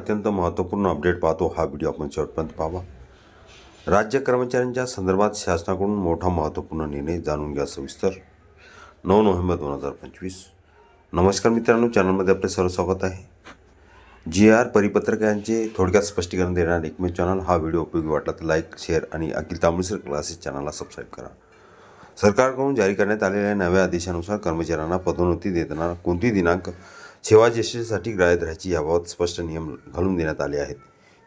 अत्यंत महत्त्वपूर्ण अपडेट पाहतो हा व्हिडिओ आपण शेवटपर्यंत पाहावा. राज्य कर्मचाऱ्यांच्या संदर्भात शासनाकडून मोठा महत्त्वपूर्ण निर्णय जाणून घ्या सविस्तर. नऊ नोव्हेंबर दोन हजार पंचवीस. नमस्कार मित्रांनो चॅनलमध्ये आपले सर्व स्वागत आहे. जी आर परिपत्रक यांचे थोडक्यात स्पष्टीकरण देणारे एकमेव चॅनल हा व्हिडिओ उपयोगी वाटला तर लाईक शेअर आणि अखिल तांबुळसर क्लासेस चॅनलला सबस्क्राईब करा. सरकारकडून जारी करण्यात आलेल्या नव्या आदेशानुसार कर्मचाऱ्यांना पदोन्नती देताना कोणती दिनांक सेवा ज्येष्ठतेसाठी ग्राह्य याबाबत स्पष्ट नियम घालून देण्यात आले आहेत.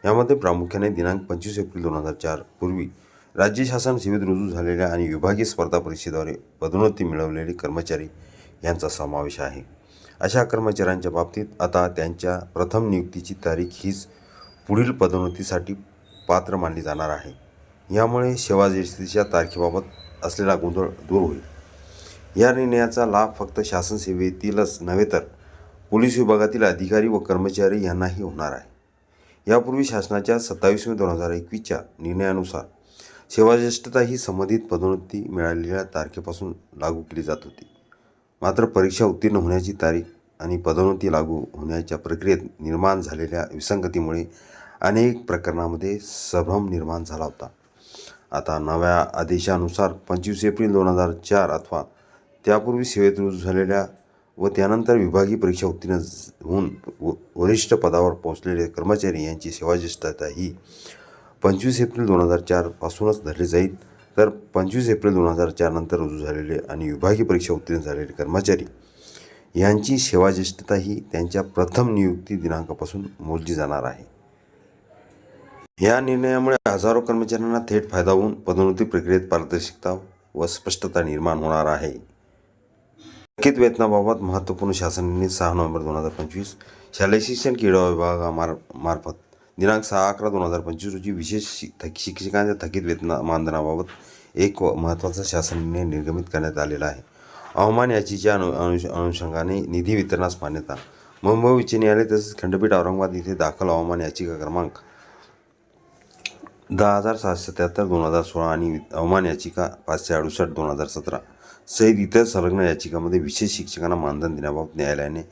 यामध्ये प्रामुख्याने दिनांक पंचवीस एप्रिल दोन हजार चार पूर्वी राज्य शासन सेवेत रुजू झालेल्या आणि विभागीय स्पर्धा परीक्षेद्वारे पदोन्नती मिळवलेले कर्मचारी यांचा समावेश आहे. अशा कर्मचाऱ्यांच्या बाबतीत आता त्यांच्या प्रथम नियुक्तीची तारीख हीच पुढील पदोन्नतीसाठी पात्र मानली जाणार आहे. यामुळे सेवा ज्येष्ठतेच्या तारखेबाबत असलेला गोंधळ दूर होईल. या निर्णयाचा लाभ फक्त शासन सेवेतीलच नव्हे तर पोलीस विभागातील अधिकारी व कर्मचारी यांनाही होणार आहे. यापूर्वी शासनाच्या सत्तावीस मे दोन हजार एकवीसच्या निर्णयानुसार सेवाज्येष्ठता ही संबंधित पदोन्नती मिळालेल्या तारखेपासून लागू केली जात होती. मात्र परीक्षा उत्तीर्ण होण्याची तारीख आणि पदोन्नती लागू होण्याच्या प्रक्रियेत निर्माण झालेल्या विसंगतीमुळे अनेक प्रकरणामध्ये संभ्रम निर्माण झाला होता. आता नव्या आदेशानुसार पंचवीस एप्रिल दोन हजार चार अथवा त्यापूर्वी सेवेत रुजू झालेल्या व त्यानंतर विभागीय परीक्षा उत्तीर्ण होऊन व- वरिष्ठ पदावर पोहोचलेले कर्मचारी यांची सेवाज्येष्ठता ही पंचवीस एप्रिल दोन हजार चारपासूनच धरली जाईल. तर पंचवीस एप्रिल दोन हजार चारनंतर रुजू झालेले आणि विभागीय परीक्षा उत्तीर्ण झालेले कर्मचारी यांची सेवाज्येष्ठता ही त्यांच्या प्रथम नियुक्ती दिनांकापासून मोजली जाणार आहे. या निर्णयामुळे हजारो कर्मचाऱ्यांना थेट फायदा होऊन पदोन्नती प्रक्रियेत पारदर्शकता व स्पष्टता निर्माण होणार आहे. थकीत वेतनाबाबत महत्त्वपूर्ण शासन निर्णय सहा नोव्हेंबर दोन हजार पंचवीस शालेय शिक्षण क्रीडा विभागामार मार्फत दिनांक सहा अकरा दोन हजार पंचवीस रोजी विशेष शि थक शिक्षकांच्या थकीत वेतना मानधनाबाबत एक महत्त्वाचा शासन निर्णय निर्गमित करण्यात आलेला आहे. हवामान याचीच्या अनु अनुष अनुषंगाने निधी वितरणास मान्यता मुंबई उच्च न्यायालय तसेच खंडपीठ औरंगाबाद येथे दाखल हवामान याचिका क्रमांक दहा हजार सहाशे सत्याहत्तर दोन हजार सोळा आणि अवमान याचिका पाचशे अडुसष्ट दोन हजार सतरा. सहित इतर संलग्न याचिकामध्ये विशेष शिक्षकांना मानधन देण्याबाबत न्यायालयाने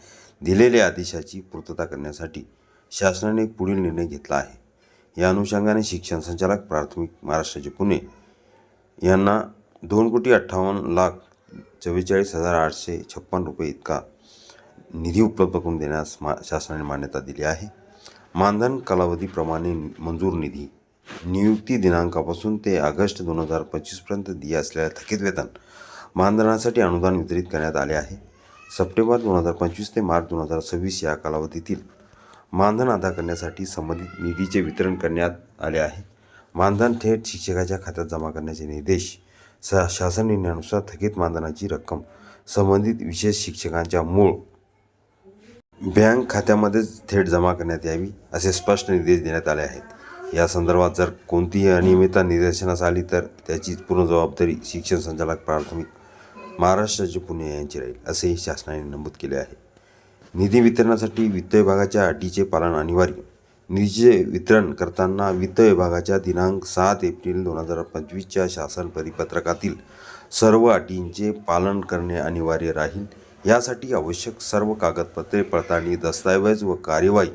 दिलेल्या आदेशाची पूर्तता करण्यासाठी शासनाने पुढील निर्णय घेतला आहे. या अनुषंगाने शिक्षण संचालक प्राथमिक महाराष्ट्राचे पुणे यांना दोन कोटी अठ्ठावन्न लाख चव्वेचाळीस हजार आठशे छप्पन रुपये इतका निधी उपलब्ध करून देण्यास मा शासनाने मान्यता दिली आहे. मानधन कालावधीप्रमाणे मंजूर निधी नियुक्ती दिनांकापासून ते ऑगस्ट दोन हजार पंचवीसपर्यंत दिले असलेल्या थकीत वेतन मानधनासाठी अनुदान वितरित करण्यात आले आहे. सप्टेंबर दोन हजार पंचवीस ते मार्च दोन हजार सव्वीस या कालावधीतील मानधन अदा करण्यासाठी संबंधित निधीचे वितरण करण्यात आले आहे. मानधन थेट शिक्षकाच्या खात्यात जमा करण्याचे निर्देश स शासन निर्णयानुसार थकीत मानधनाची रक्कम संबंधित विशेष शिक्षकांच्या मूळ बँक खात्यामध्येच थेट जमा करण्यात यावी असे स्पष्ट निर्देश देण्यात आले आहेत. या संदर्भात जर कोणतीही अनियमितता निदर्शनास आली तर त्याची पूर्ण जबाबदारी शिक्षण संचालक प्राथमिक महाराष्ट्राचे पुणे यांची राहील असेही शासनाने नमूद केले आहे. निधी वितरणासाठी वित्त विभागाच्या अटीचे पालन अनिवार्य. निधीचे वितरण करताना वित्त विभागाच्या दिनांक सात एप्रिल दोन हजार पंचवीसच्या शासन परिपत्रकातील सर्व अटींचे पालन करणे अनिवार्य राहील. यासाठी आवश्यक सर्व कागदपत्रे पडताळणी दस्तऐवज व कार्यवाही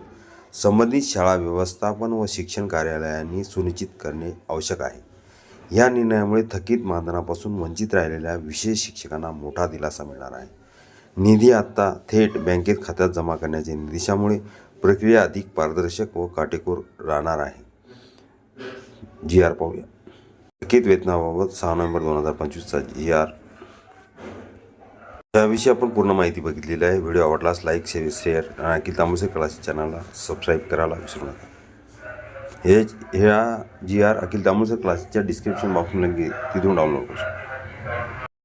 संबंधित शाळा व्यवस्थापन व शिक्षण कार्यालयांनी सुनिश्चित करणे आवश्यक आहे. या निर्णयामुळे थकीत मानधनापासून वंचित राहिलेल्या विशेष शिक्षकांना मोठा दिलासा मिळणार आहे. निधी आत्ता थेट बँकेत खात्यात जमा करण्याच्या निर्देशामुळे प्रक्रिया अधिक पारदर्शक व काटेकोर राहणार आहे. जी आर पाहूया. थकीत वेतनाबाबत सहा नोव्हेंबर दोन हजार पंचवीसचा जी आर त्याविषयी आपण पूर्ण माहिती बघितलेली आहे. व्हिडिओ आवडलास लाईक शेअर शेअर आणि अखिल तांबुसे क्लासेस चॅनलला सबस्क्राईब करायला विसरू नका. हे ह्या जी आर अखिल तांबुसे क्लासेसच्या डिस्क्रिप्शन बॉक्समध्ये तिथून डाउनलोड करू शकतो.